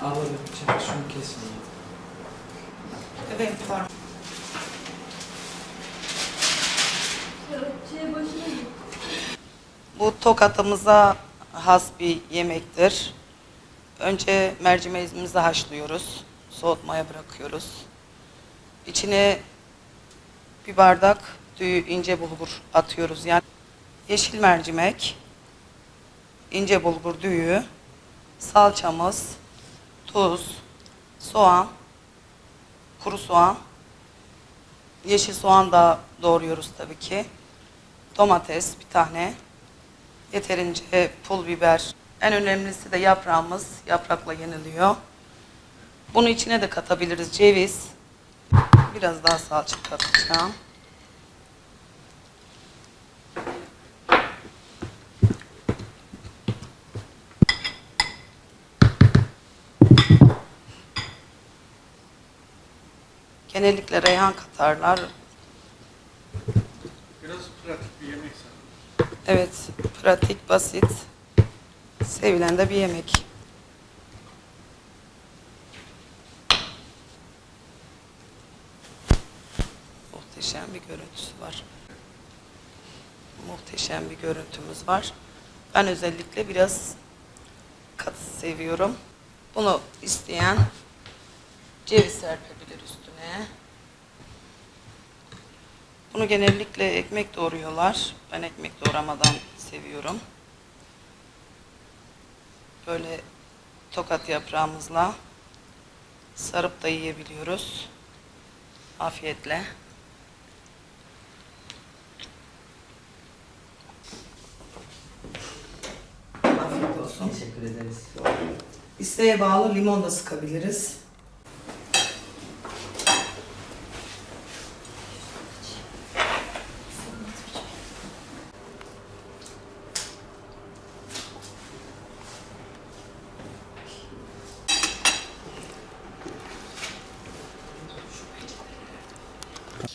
Bir bıçak şunu kesin. Başına git. Bu tokatımıza has bir yemektir. Önce mercimeğimizi haşlıyoruz. Soğutmaya bırakıyoruz. İçine bir bardak düğü ince bulgur atıyoruz. Yani yeşil mercimek, ince bulgur düğü, salçamız, tuz, soğan, kuru soğan, yeşil soğan da doğruyoruz tabii ki. Domates bir tane, yeterince pul biber. En önemlisi de yaprağımız yaprakla yeniliyor. Bunu içine de katabiliriz ceviz. Biraz daha salça katacağım. Genellikle reyhan katarlar. Biraz pratik bir yemek sanırım. Evet, pratik, basit, sevilen de bir yemek. Muhteşem bir görüntüsü var. Muhteşem bir görüntümüz var. Ben özellikle biraz katı seviyorum. Bunu isteyen ceviz serpebilir üstüne. Bunu genellikle ekmek doğruyorlar. Ben ekmek doğramadan seviyorum. Böyle tokat yaprağımızla sarıp da yiyebiliyoruz. Afiyetle. Afiyet olsun. Teşekkür ederiz. İsteğe bağlı limon da sıkabiliriz.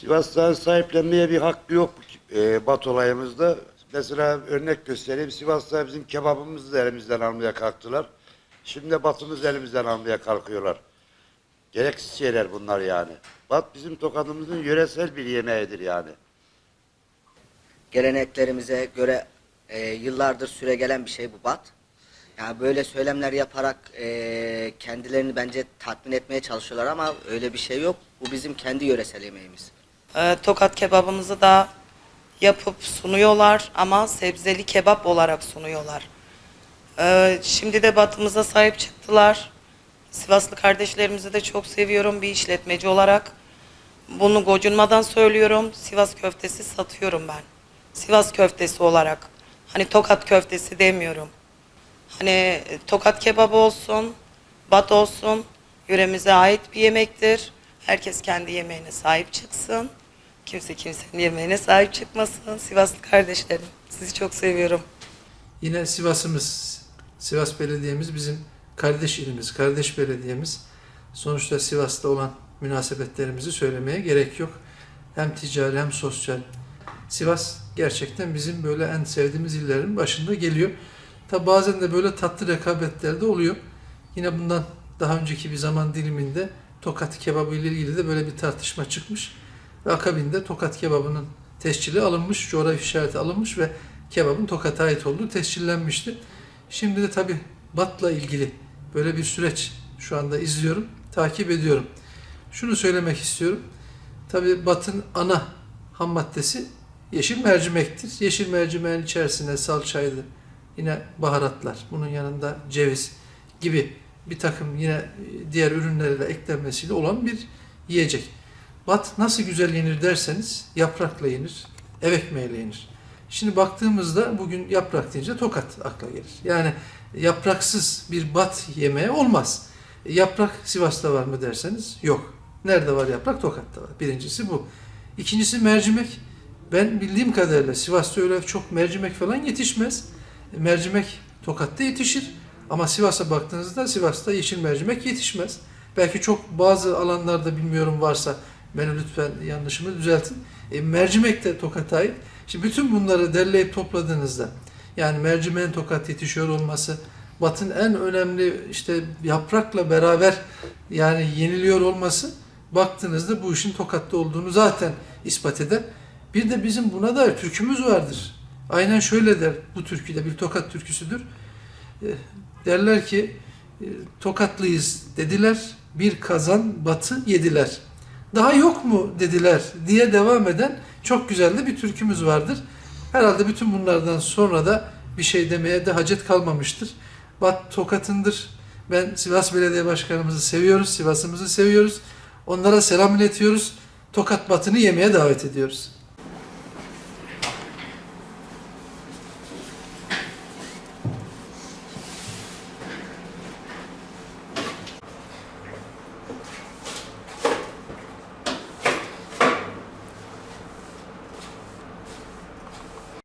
Sivaslıların sahiplenmeye bir hakkı yok e, Bat olayımızda. Mesela örnek göstereyim. Sivaslılar bizim kebabımızı da elimizden almaya kalktılar. Şimdi de batımız elimizden almaya kalkıyorlar. Gereksiz şeyler bunlar yani. Bat bizim tokadımızın yöresel bir yemeğidir yani. geleneklerimize göre e, yıllardır süre gelen bir şey bu bat. Yani böyle söylemler yaparak e, kendilerini bence tatmin etmeye çalışıyorlar ama öyle bir şey yok. Bu bizim kendi yöresel yemeğimiz. Ee, tokat kebabımızı da yapıp sunuyorlar ama sebzeli kebap olarak sunuyorlar. Ee, şimdi de batımıza sahip çıktılar. Sivaslı kardeşlerimizi de çok seviyorum bir işletmeci olarak. Bunu gocunmadan söylüyorum. Sivas köftesi satıyorum ben. Sivas köftesi olarak. Hani tokat köftesi demiyorum. Hani e, tokat kebabı olsun, bat olsun. Yöremize ait bir yemektir. Herkes kendi yemeğine sahip çıksın. Kimse kimsenin yemeğine sahip çıkmasın. Sivaslı kardeşlerim, sizi çok seviyorum. Yine Sivas'ımız, Sivas Belediye'miz bizim kardeş ilimiz, kardeş belediyemiz. Sonuçta Sivas'ta olan münasebetlerimizi söylemeye gerek yok. Hem ticari hem sosyal. Sivas gerçekten bizim böyle en sevdiğimiz illerin başında geliyor. Tabi bazen de böyle tatlı rekabetler de oluyor. Yine bundan daha önceki bir zaman diliminde Tokat kebabı ile ilgili de böyle bir tartışma çıkmış. Ve akabinde Tokat kebabının tescili alınmış, coğrafi işareti alınmış ve kebabın Tokat'a ait olduğu tescillenmişti. Şimdi de tabi Bat'la ilgili böyle bir süreç şu anda izliyorum, takip ediyorum. Şunu söylemek istiyorum. Tabi Bat'ın ana ham maddesi yeşil mercimektir. Yeşil mercimeğin içerisine salçaydı, yine baharatlar, bunun yanında ceviz gibi bir takım yine diğer ürünlere de eklenmesiyle olan bir yiyecek. Bat nasıl güzel yenir derseniz yaprakla yenir, ev ekmeğiyle yenir. Şimdi baktığımızda bugün yaprak deyince tokat akla gelir. Yani yapraksız bir bat yemeği olmaz. Yaprak Sivas'ta var mı derseniz yok. Nerede var yaprak? Tokat'ta var. Birincisi bu. İkincisi mercimek. Ben bildiğim kadarıyla Sivas'ta öyle çok mercimek falan yetişmez. Mercimek Tokat'ta yetişir. Ama Sivas'a baktığınızda Sivas'ta yeşil mercimek yetişmez. Belki çok bazı alanlarda bilmiyorum varsa beni lütfen yanlışımı düzeltin. E, mercimek de Tokat'a ait. Şimdi bütün bunları derleyip topladığınızda yani mercimeğin Tokat yetişiyor olması, Batın en önemli işte yaprakla beraber yani yeniliyor olması baktığınızda bu işin Tokat'ta olduğunu zaten ispat eder. Bir de bizim buna dair türkümüz vardır. Aynen şöyle der bu türkü de bir Tokat türküsüdür. E, derler ki e, Tokatlıyız dediler bir kazan batı yediler. Daha yok mu dediler diye devam eden çok güzel de bir türkümüz vardır. Herhalde bütün bunlardan sonra da bir şey demeye de hacet kalmamıştır. Bat Tokat'ındır. Ben Sivas Belediye Başkanımızı seviyoruz, Sivas'ımızı seviyoruz. Onlara selam iletiyoruz. Tokat Batı'nı yemeye davet ediyoruz.